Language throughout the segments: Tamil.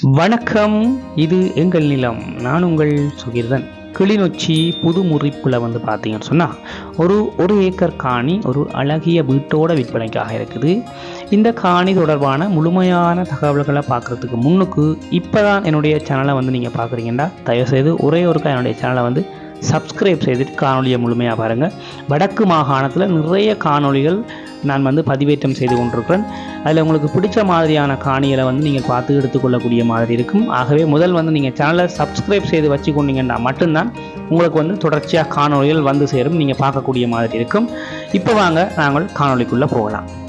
வணக்கம் இது எங்கள் நிலம். நான் உங்கள் சுகிர்தன். கிளிநொச்சி புது முறிப்பில் வந்து பார்த்தீங்கன்னு சொன்னால் ஒரு ஒரு ஏக்கர் காணி ஒரு அழகிய வீட்டோட விற்பனைக்காக இருக்குது. இந்த காணி தொடர்பான முழுமையான தகவல்களை பார்க்குறதுக்கு முன்னுக்கு இப்போ தான் என்னுடைய சேனலை வந்து நீங்கள் பார்க்குறீங்கன்னா தயவுசெய்து ஒரே ஒருக்கா என்னுடைய சேனலை வந்து சப்ஸ்கிரைப் செய்துட்டு காணொலியை முழுமையாக பாருங்கள் வடக்கு மாகாணத்தில் நிறைய காணொளிகள் நான் வந்து பதிவேற்றம் செய்து கொண்டிருக்கிறேன். அதில் உங்களுக்கு பிடிச்ச மாதிரியான காணிகளை வந்து நீங்கள் பார்த்து எடுத்துக்கொள்ளக்கூடிய மாதிரி இருக்கும். ஆகவே முதல் வந்து நீங்கள் சேனலை சப்ஸ்கிரைப் செய்து வச்சுக்கொண்டீங்கன்னா மட்டும்தான் உங்களுக்கு வந்து தொடர்ச்சியாக காணொளிகள் வந்து சேரும். நீங்கள் பார்க்கக்கூடிய மாதிரி இருக்கும். இப்போ வாங்க நாங்கள் காணொளிக்குள்ளே போகலாம்.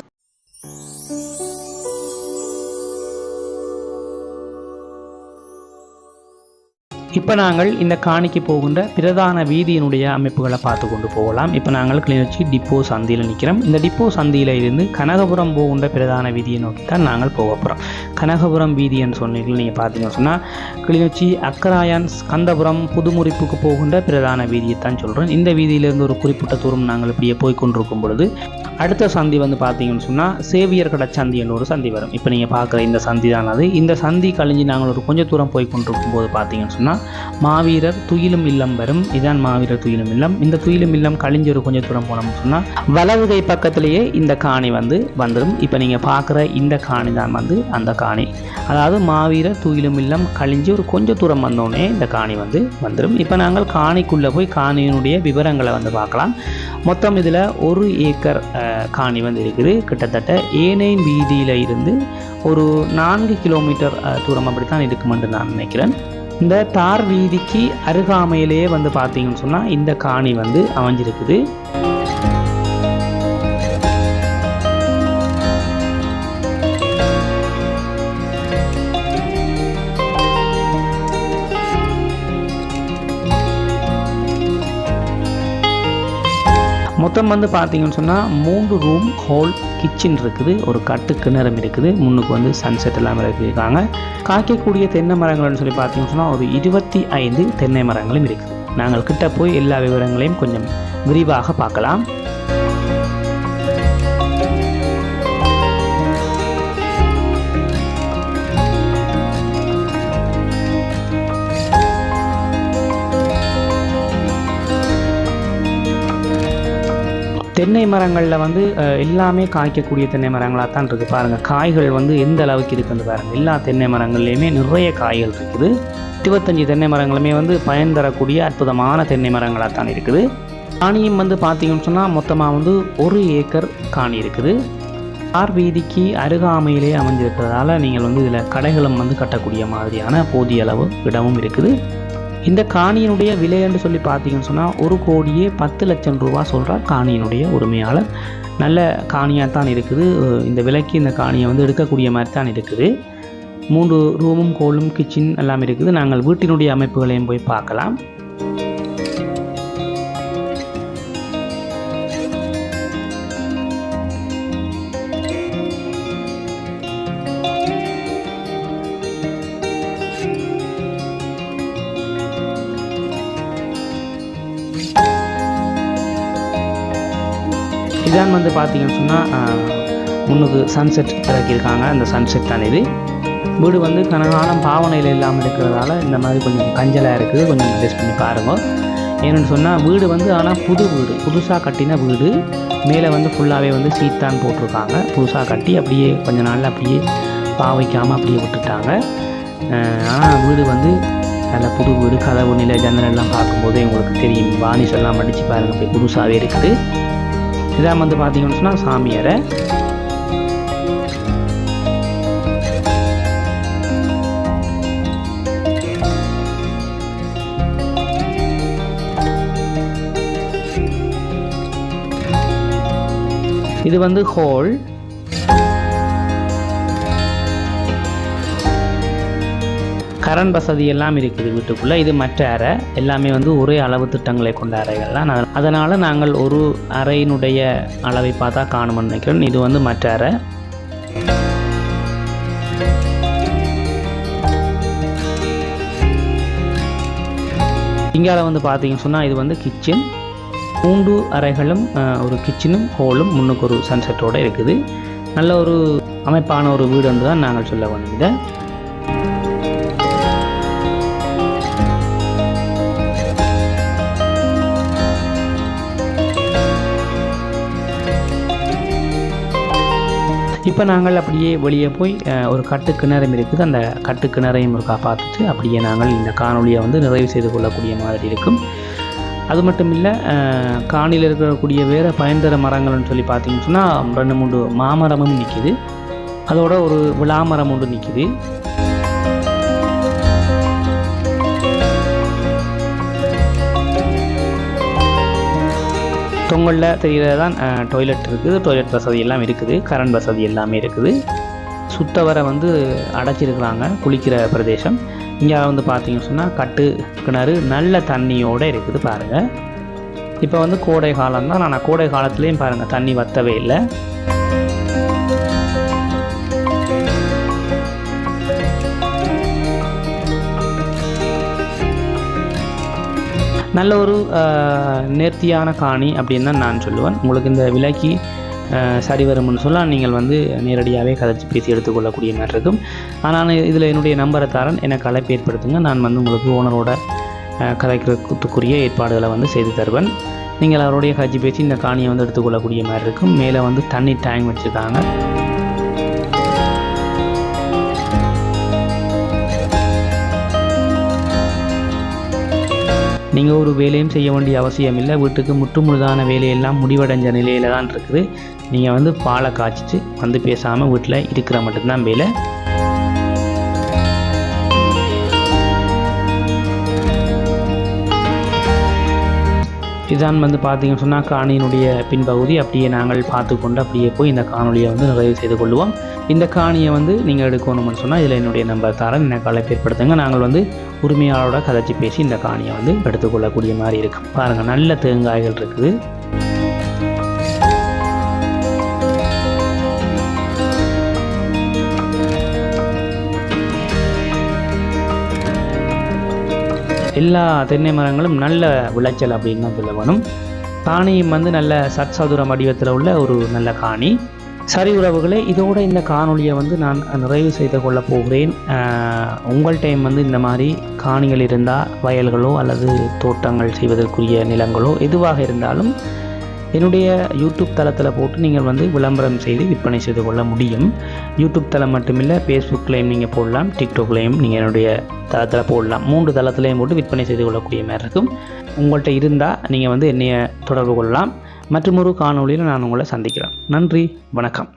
இப்போ நாங்கள் இந்த காணிக்கு போகின்ற பிரதான வீதியினுடைய அமைப்புகளை பார்த்து கொண்டு போகலாம். இப்போ நாங்கள் கிளிநொச்சி டிப்போ சந்தியில் நிற்கிறோம் இந்த டிப்போ சந்தியில் இருந்து கனகபுரம் போகின்ற பிரதான வீதியை நோக்கி தான் நாங்கள் போக போகிறோம் கனகபுரம் வீதின்னு சொன்னீர்கள். நீங்கள் பார்த்தீங்கன்னு சொன்னால் கிளிநொச்சி அக்கராயன் கந்தபுரம் புதுமுறிப்புக்கு போகின்ற பிரதான வீதியை தான் சொல்கிறேன் இந்த வீதியிலிருந்து ஒரு குறிப்பிட்ட தூரம் நாங்கள் இப்படியே போய் கொண்டிருக்கும் பொழுது அடுத்த சந்தி வந்து பார்த்தீங்கன்னு சொன்னால் சேவியர் கடை சந்தி என்ற ஒரு சந்தி வரும். இப்போ நீங்கள் பார்க்குற இந்த சந்தி தான் அது. இந்த சந்தி கழிஞ்சு நாங்கள் ஒரு கொஞ்சம் தூரம் போய் கொண்டிருக்கும் போது பார்த்தீங்கன்னு சொன்னால் மாவீரர் துயிலும் இல்லம் வரும். இதான் மாவீரர் துயிலும் இல்லம். இந்த துயிலும் இல்லம் கழிஞ்சு ஒரு கொஞ்சம் தூரம் போனோம்னு சொன்னால் வலதுகை பக்கத்திலேயே இந்த காணி வந்து வந்துடும். இப்போ நீங்கள் பார்க்குற இந்த காணி தான் வந்து அந்த காணி. அதாவது மாவீரர் தூயிலும் இல்லம் கழிஞ்சு ஒரு கொஞ்சம் தூரம் வந்தோடனே இந்த காணி வந்து வந்துடும் இப்போ நாங்கள் காணிக்குள்ளே போய் காணியினுடைய விவரங்களை வந்து பார்க்கலாம். மொத்தம் இதில் ஒரு ஏக்கர் காணி வந்து இருக்குது. கிட்டத்தட்ட ஏனைன் வீதியில் இருந்து ஒரு நான்கு கிலோமீட்டர் தூரம் அப்படித்தான் இருக்குமென்று நான் நினைக்கிறேன். இந்த தார் வீதிக்கு அருகாமையிலேயே வந்து பார்த்தீங்கன்னு சொன்னால் இந்த காணி வந்து அமைஞ்சிருக்குது. மொத்தம் வந்து பார்த்தீங்கன்னு சொன்னால் மூன்று ரூம் ஹால் கிச்சன் இருக்குது. ஒரு கட்டு கிணறும் இருக்குது. முன்னுக்கு வந்து சன்செட் எல்லாம் இருக்காங்க காய்க்கக்கூடிய தென்னை மரங்கள்னு சொல்லி பார்த்தீங்கன்னு சொன்னால் ஒரு இருபத்தி ஐந்து தென்னை மரங்களும் இருக்குது. நாங்கள் கிட்ட போய் எல்லா விவரங்களையும் கொஞ்சம் விரிவாக பார்க்கலாம். தென்னை மரங்களில் வந்து எல்லாமே காய்க்கக்கூடிய தென்னை மரங்களாக தான் இருக்குது பாருங்கள் காய்கள் வந்து எந்த அளவுக்கு இருக்குன்னு பாருங்கள் எல்லா தென்னை மரங்கள்லேயுமே நிறைய காய்கள் இருக்குது. இருபத்தஞ்சி தென்னை மரங்களுமே வந்து பயன் தரக்கூடிய அற்புதமான தென்னை மரங்களாக தான் இருக்குது. காணியும் வந்து பார்த்தீங்கன்னு சொன்னால் மொத்தமாக வந்து ஒரு ஏக்கர் காணி இருக்குது. ஆர் வீதிக்கு அருகாமையிலே அமைஞ்சிருக்கிறதால நீங்கள் வந்து இதில் கடைகளும் வந்து கட்டக்கூடிய மாதிரியான போதிய அளவு இடமும் இருக்குது. இந்த காணியினுடைய விலை என்று சொல்லி பார்த்தீங்கன்னு சொன்னால் ஒரு கோடியே பத்து லட்சம் ரூபா சொல்கிறார் காணியினுடைய உரிமையாளர். நல்ல காணியாக தான் இருக்குது இந்த விலைக்கு இந்த காணியை வந்து எடுக்கக்கூடிய மாதிரி தான் இருக்குது. மூன்று ரூமும் கோலும் கிச்சன் எல்லாம் இருக்குது. நாங்கள் வீட்டினுடைய அமைப்புகளையும் போய் பார்க்கலாம். இதான் வந்து பார்த்தீங்கன்னு சொன்னால் முன்னுக்கு சன்செட் இறக்கியிருக்காங்க. அந்த சன்செட் தான் இது. வீடு வந்து கனகாலம் பாவனையில் இல்லாமல் இருக்கிறதால இந்த மாதிரி கொஞ்சம் கஞ்சலாக இருக்குது. கொஞ்சம் அட்ஜஸ்ட் பண்ணி பாருங்க. ஏன்னு சொன்னால் வீடு வந்து ஆனால் புது வீடு. புதுசாக கட்டின வீடு. மேலே வந்து ஃபுல்லாகவே வந்து சீத்தான் போட்டிருக்காங்க. புதுசாக கட்டி அப்படியே கொஞ்ச நாளில் அப்படியே பாவைக்காமல் அப்படியே விட்டுட்டாங்க. ஆனால் வீடு வந்து நல்ல புது வீடு. கதவு நிலை ஜன்னல் எல்லாம் பார்க்கும்போதே உங்களுக்கு தெரியும். வானிஸ் எல்லாம் அடித்து பாருங்கள் அப்படியே புதுசாகவே இருக்குது. இதான் வந்து பார்த்தீங்கன்னு சொன்னால் சாமியாரை இது வந்து ஹோல் கரண்ட் வசதி எல்லாம் இருக்குது வீட்டுக்குள்ளே. இது மற்ற அறை. எல்லாமே வந்து ஒரே அளவு திட்டங்களை கொண்ட அறைகள் தான். அதனால் நாங்கள் ஒரு அறையினுடைய அளவை பார்த்தா காணும்னு நினைக்கிறோம். இது வந்து மற்ற அறை. இங்கால வந்து பார்த்தீங்கன்னு சொன்னால் இது வந்து கிச்சன் மூன்று அறைகளும் ஒரு கிச்சனும் ஹோலும் முன்னுக்கு ஒரு சன்செட்டோடு இருக்குது. நல்ல ஒரு அமைப்பான ஒரு வீடு என்று தான் நாங்கள் சொல்ல வேண்டியது இப்போ நாங்கள் அப்படியே வெளியே போய் ஒரு கட்டு கிணறும் இருக்குது. அந்த கட்டு கிணறையும் இருக்கா பார்த்துட்டு அப்படியே நாங்கள் இந்த காணொலியை வந்து நிறைவு செய்து கொள்ளக்கூடிய மாதிரி இருக்கும். அது மட்டும் இல்லை காணியில் இருக்கக்கூடிய வேறு பயன்தர மரங்கள்னு சொல்லி பார்த்தீங்கன்னு சொன்னால் ரெண்டு மூன்று மாமரமும் நிற்கிது அதோட ஒரு விளாமரம் ஒன்று நிற்கிது தொங்கலில் தெரிகிறது தான் டாய்லெட் இருக்குது. டாய்லெட் வசதி எல்லாம் இருக்குது. கரண்ட் வசதி எல்லாமே இருக்குது. சுத்தவரை வந்து அடைச்சிருக்கிறாங்க குளிக்கிற பிரதேசம். இங்கே வந்து பார்த்தீங்கன்னு சொன்னால் கட்டு கிணறு நல்ல தண்ணியோடு இருக்குது பாருங்கள் இப்போ வந்து கோடை காலம் தான் ஆனால் கோடை காலத்துலேயும் பாருங்கள் தண்ணி வத்தவே இல்லை. நல்ல ஒரு நேர்த்தியான காணி அப்படின்னு தான் நான் சொல்லுவேன். உங்களுக்கு இந்த விலைக்கு சரி வரும்னு சொல்ல நீங்கள் வந்து நேரடியாகவே கதைச்சி பேசி எடுத்துக்கொள்ளக்கூடிய மாதிரி இருக்கும். ஆனால் இதில் என்னுடைய நம்பரை தரேன் எனக்கு அழைப்பு ஏற்படுத்துங்க. நான் வந்து உங்களுக்கு ஓனரோட கதைக்கிறதுக்குரிய ஏற்பாடுகளை வந்து செய்து தருவேன். நீங்கள் அவருடைய கட்சி பேசி இந்த காணியை வந்து எடுத்துக்கொள்ளக்கூடிய மாதிரி இருக்கும். மேலே வந்து தண்ணி டேங்க் வச்சுருக்காங்க. நீங்கள் ஒரு வேலையும் செய்ய வேண்டிய அவசியம் இல்லை. வீட்டுக்கு முற்றுமுழுதான வேலையெல்லாம் முடிவடைஞ்ச நிலையில் தான் இருக்குது. நீங்கள் வந்து பாலை காய்ச்சிட்டு வந்து பேசாமல் வீட்டில் இருக்கிற மட்டும்தான் வேலை. இதுதான் வந்து பார்த்தீங்கன்னு சொன்னால் காணியினுடைய பின்பகுதி. அப்படியே நாங்கள் பார்த்து கொண்டு அப்படியே போய் இந்த காணொலியை வந்து நிறைவு செய்து கொள்வோம் இந்த காணியை வந்து நீங்கள் எடுக்கணும்னு சொன்னால் இதில் என்னுடைய நம்பர் தரேன். எனக்கு அழைப்பு ஏற்படுத்துங்க நாங்கள் வந்து உரிமையாளரோட கதைச்சி பேசி இந்த காணியை வந்து எடுத்துக்கொள்ளக்கூடிய மாதிரி இருக்கும் பாருங்கள் நல்ல தேங்காய்கள் இருக்குது. எல்லா தென்னை மரங்களும் நல்ல விளைச்சல் அப்படின்னு தான் சொல்ல வேணும் காணியும் வந்து நல்ல சத்சதுர வடிவத்தில் உள்ள ஒரு நல்ல காணி. சரி உறவுகளே இதோட இந்த காணொளியை வந்து நான் நிறைவு செய்து கொள்ள போகிறேன். உங்கள் டைம் வந்து இந்த மாதிரி காணிகள் இருந்தால் வயல்களோ அல்லது தோட்டங்கள் செய்வதற்குரிய நிலங்களோ எதுவாக இருந்தாலும் என்னுடைய யூடியூப் தளத்தில் போட்டு நீங்கள் வந்து விளம்பரம் செய்து விற்பனை செய்து கொள்ள முடியும். யூடியூப் தளம் மட்டுமில்லை ஃபேஸ்புக்லேயும் நீங்கள் போடலாம் டிக்டாக்லேயும் நீங்கள் என்னுடைய தளத்தில் போடலாம். மூன்று தளத்துலேயும் போட்டு விற்பனை செய்து கொள்ளக்கூடிய மாதிரி இருக்கும். உங்கள்கிட்ட இருந்தால் நீங்கள் வந்து என்னைய தொடர்பு கொள்ளலாம். மற்றும் ஒரு காணொளியில் நான் உங்களை சந்திக்கிறேன். நன்றி வணக்கம்.